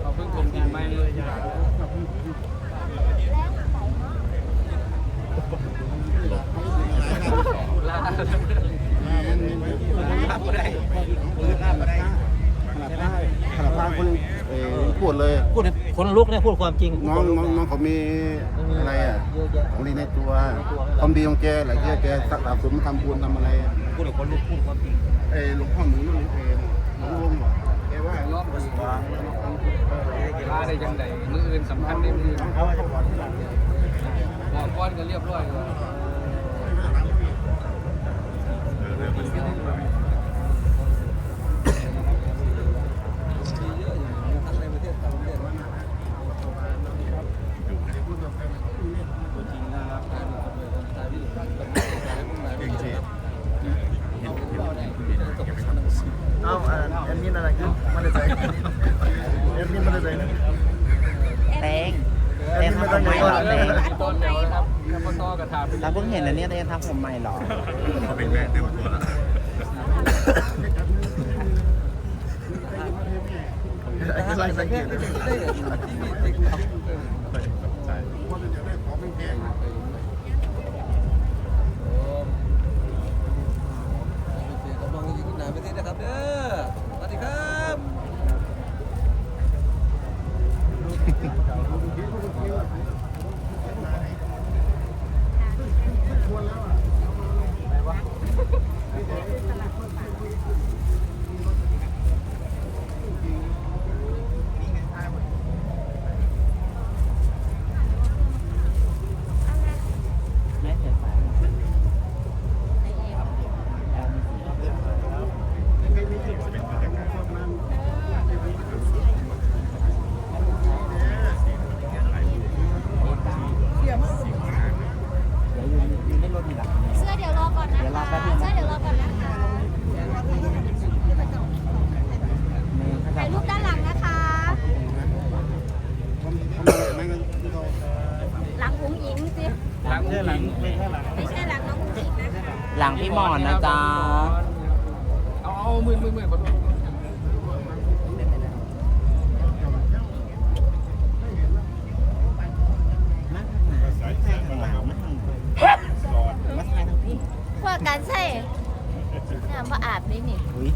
เราเพิ่งถมดินไม่เลยแล้วใส่ลาขนาดพางคนเอ่อพูดเลยพูดให้คนลุกเนี่ยพูดความจริงน้องน้องน้องเขามีอะไรอะของดีในตัวความดีของแกหลายแกแกสักสามสมทำบุญทำอะไรอะพูดให้คนลุกพูดความจริง ไอ้หลวงพ่อหนูหลวงเองหลวงลุงบอกเอว่าล้อมวางลาได้ยังไงมืออื่นสำคัญได้มือบอกก้อนก็เรียบร้อยแล้ว แกงซี เอ้าอ่าแอดมินอะไรกันมันจะใจแอดมินมันจะใจนะ แตง แอดมินมันจะใจก่อนเริ่มต้นแล้วครับแล้วก็ต่อกระถาไปเราเพิ่งเห็นอันเนี้ยแตงทักผมใหม่หรอเขาเป็นแม่เต็มตัวแล้วอะไรสังเกต ใช่ กำลังอยู่ที่ไหนประเทศนะครับเด้อสวัสดีครับ ไม่เคยไป เสื้อเดี๋ยวรอก่อนนะคะเสื้อเดี๋ยวรอก่อนนะคะถ่ายรูปด้านหลังนะคะ หลังหุงหญิงสิ หลังหลัง ไม่ใช่หลังน้องหุงหญิงนะคะ หลังพี่หมอนนะจ๊ะ เอาเอามือมือมือขอโทษพวกการใส่น้ำมาอาบนี่นี่อุ้ย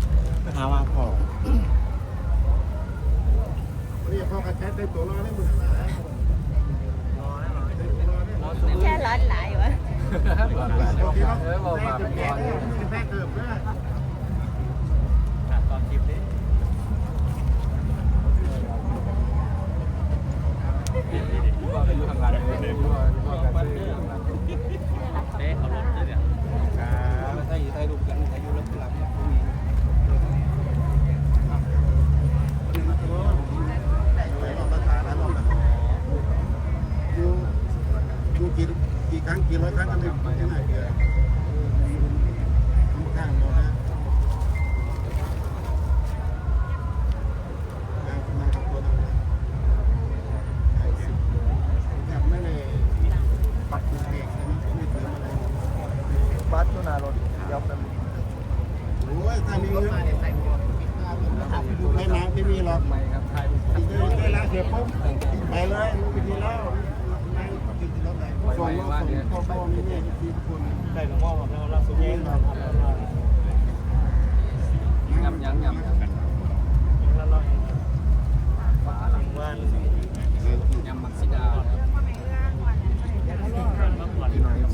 หาว่าพอนี่พ่อกระแทกได้ตัวรอได้มือแค่ร้อนหลายวะเออ บอกมาเป็นก่อนแทกเกิบนะ ตอนคลิปนี้ บอกเป็นอยู่ข้างหลังเลยว่าว่ากันซื้อข้างหลัง เต้เขาลดเลยเนี่ย ใช่ใช่รูปกันใช่อยู่หลัง ดูดูกี่กี่ ครั้งกี่ร้อยครั้งก็ไม่ไม่ได้เกินข้างเรานะมากับตัวเราแบบไม่ได้ปัดเองไม่เติมอะไร บัสตุนารถยับเป็น โอ้ยถ้ามีเงินไม่มาไม่มีหรอก ใหม่ครับไทย ได้แล้ ไปว่าเนี่ยได้หลวงพ่อเราเราสุเย็นเรายำยำยำเราเราฝาหลังว่านยำมักซิดาครับ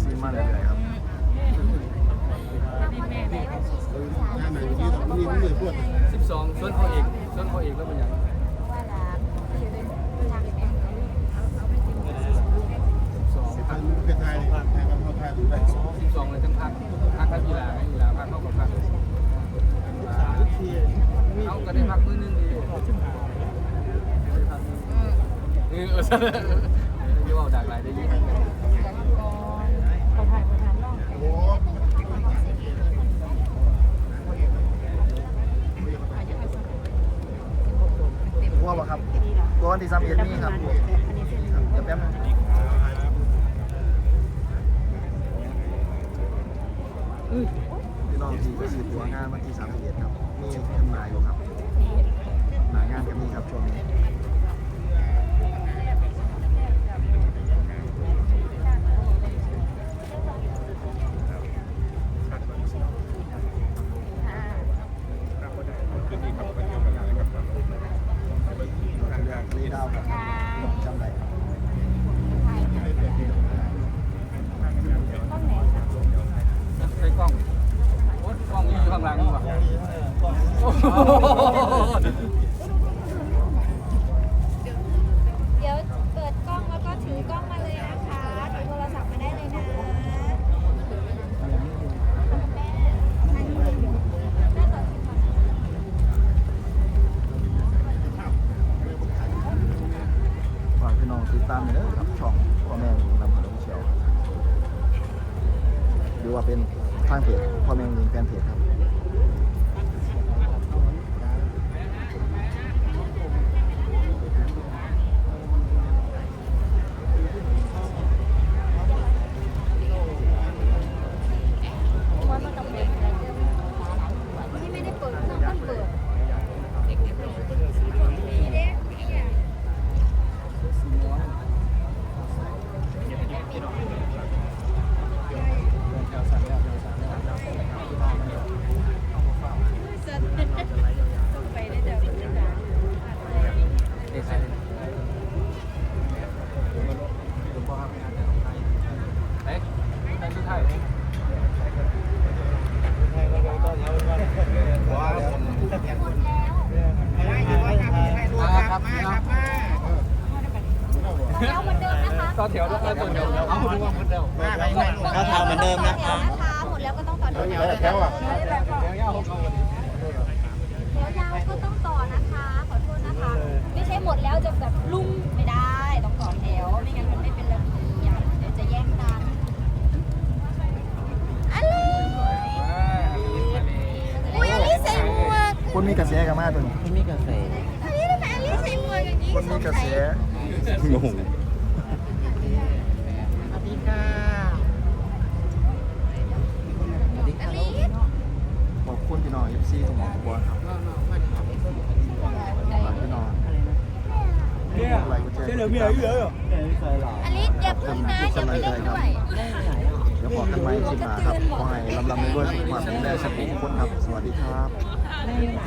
ยี่ว่าจากไรได้ยี่เขาถ่ายมาทานรอบโอ้กลัวป่ะครับกลัววันที่สามเอ็ดนี่ครับเดี๋ยวแป๊บนึงพี่น้องที่ไปสืบตัวงานวันที่สามเอ็ดครับ มีจำหน่ายอยู่ครับหนายงานก็มีครับช่วงนี้ รีดาวครับจำได้ ใช้กล้องโอ้กล้องอยู่ข้างหลังว่ะ เดี๋ยวเปิดกล้องแล้วก็ถือกล้องมาเลยนะคะถือโทรศัพท์มาได้เลยนะแม่แม่ต่อคิวก่อน ฝาก พี่น้องติดตามหน่อยเด้อครับช่องพ่อแม่ยิงลำพันธ์เชียวหรือว่าเป็นทางเพจพ่อแม่ยิงแฟนเพจครับ ต่อแถวแล้วก็ต่อแถวเอาเหมือนเดิมก็ทำเหมือนเดิมนะคะหมดแล้วก็ต้องต่อแถวแถวอะแถวยาวก็ต้องต่อนะคะ ขอโทษนะคะ ไม่ใช่หมดแล้วจะแบบลุ่มไม่ได้ต้องต่อแถวไม่งั้นมันไม่เป็นระเบียบเดี๋ยวจะแย่งกันอะไรอุ้ยอลิใส่หมวกคนมีกระแสกันมากตัวนี้ที่มีกาแฟอันนี้ทำไมอลิใส่หมวกอย่างนี้คนมีกระแสงง สวัสดีค่ะ อลิ ขอบคุณพี่น้องเอฟซีทุกหมอกบัวครับฝากพี่น้องอะไรก็แจ้งติดตามไม่เคยหรออลิอย่าพึ่งนะอย่าไปเล่นด้วยเดี๋ยวบอกกันไหมคลิปหน้าครับขอให้ลำลำไปด้วยสุขภาพดูแลสติทุกคนครับ สวัสดีครับไม่ไหน